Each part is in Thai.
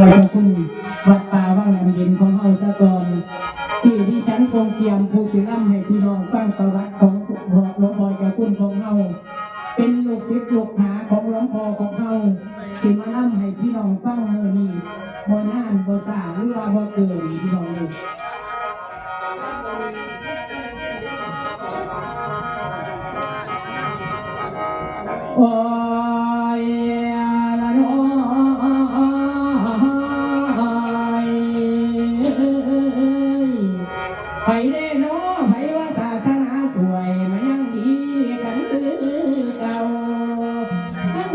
อยพระคุณวัดป่าว่างน้ำเย็นของเฮาสะกอนที่ที่ฉันคงเตรียมผู้ศิลป์ให้พี่น้องฟังประวัติของหลวงพ่อเจ้าคุณของเฮาเป็นลูกศิษย์ลูกหาของหลวงพ่อของเฮาสิมาล่ำให้พี่น้องฟังเมื้อนี้บ่นานบ่สาหรือว่าบ่เกินพี่น้องเลยโอ้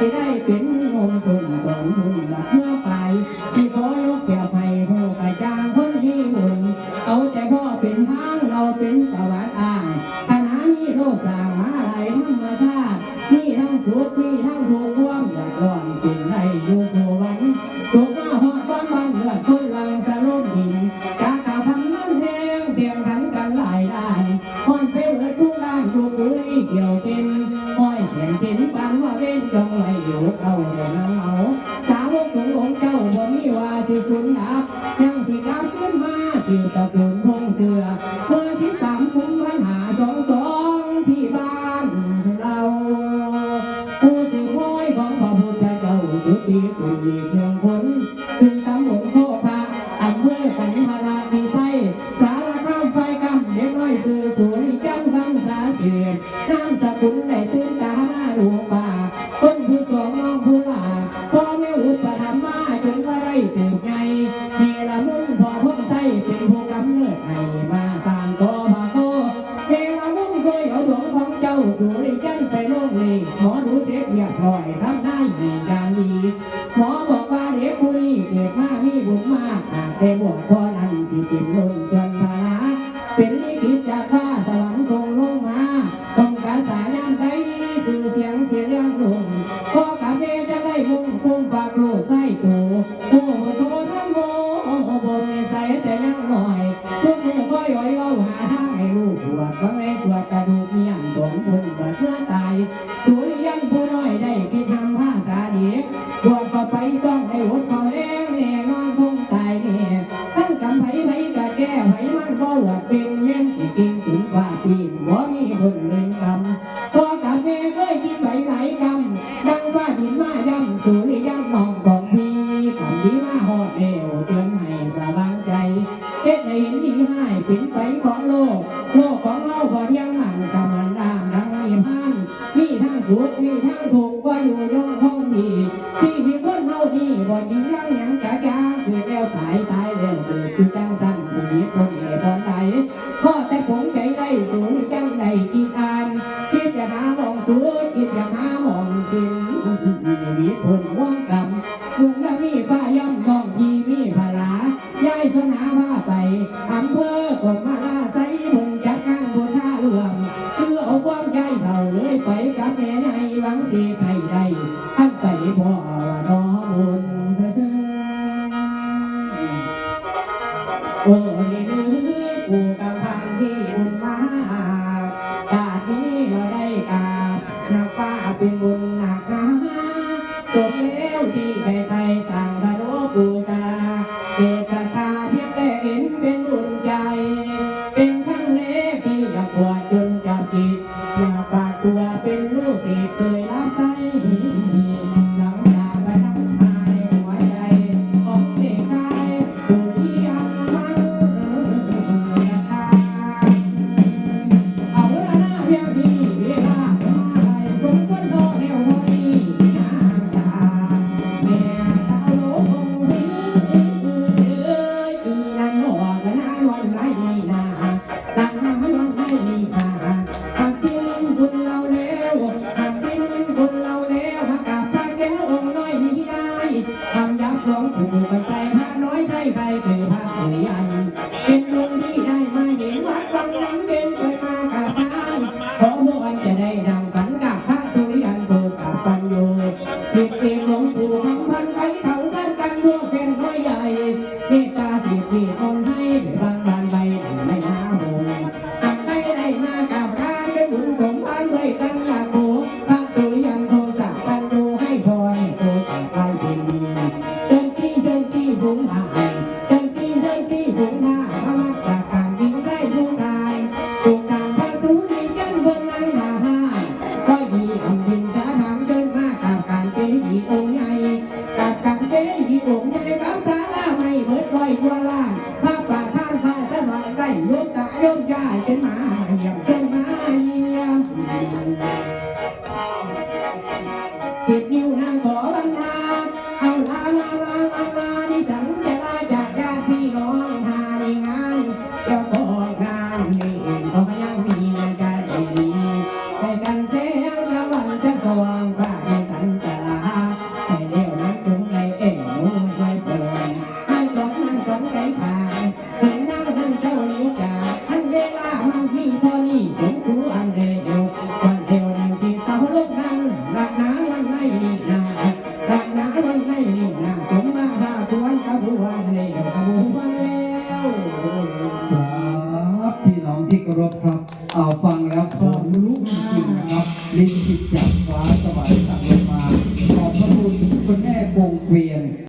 สิได้เป็นองมส่วนตนบุญหลักเมื่อไป ที่ขอยกแก้วไผ่ผู้กระจางคนที่หุ่นเอาแต่พ่อเป็นทางเราเป็นตะวันอ่างขณะนี้โลกสร้างมาหลายธรรมชาติมีทั้งสุขมีทั้งทุกข์ความอยากร้อนเป็นไรอยู่สวรรค์ถูกมาหอดบ้านบ้านเลือดคนลังสะลุมหินจากาพันนั้นแทงเพียงขันกันหลายด้านหอนไปเอิดผู้ด้านถูกปุ้ยเกี่ยวเป็นห้อยเสียงเป็นปานว่าเว้นจงไหล สิตะกุนพงเสือเบอร์ที่สามคุ้มพันหาสองสองที่บ้านเราผู้สืบห้อยของพระพุทธเจ้าตุติคุณอีกหนึ่งคนขึ้นตำบลโคพระอำเภอกันทราพิไส้ นี้เกิดมามีบุญมากอาจได้บวชพอนั้นที่เป็นล้นชวนภาระเป็นลิขิตจากฟ้าสวรรค์ทรงลงมาต้องการสายน้ำใจสื่อเสียงเสียงเรื่องลงพ่อกับแม่จะได้มุ่งคุ้มฝากลูกไส้ตูโงจั เพียงได้เห็นเป็นอุ่นใจ หลงถูกมันไปพาน้อยใช่ใครคือพาสยันเป็นบุงที่ได้มาเห็นวัดวังนั้นเป็นเคยมากับทานขอพมันจะได้ดังฝันกับพาสุยันโกสาปปัญโยสิบเอ็ รับพี่น้องที่เคารพครับเอาฟังแล้วขนลุกจริงๆนะครับ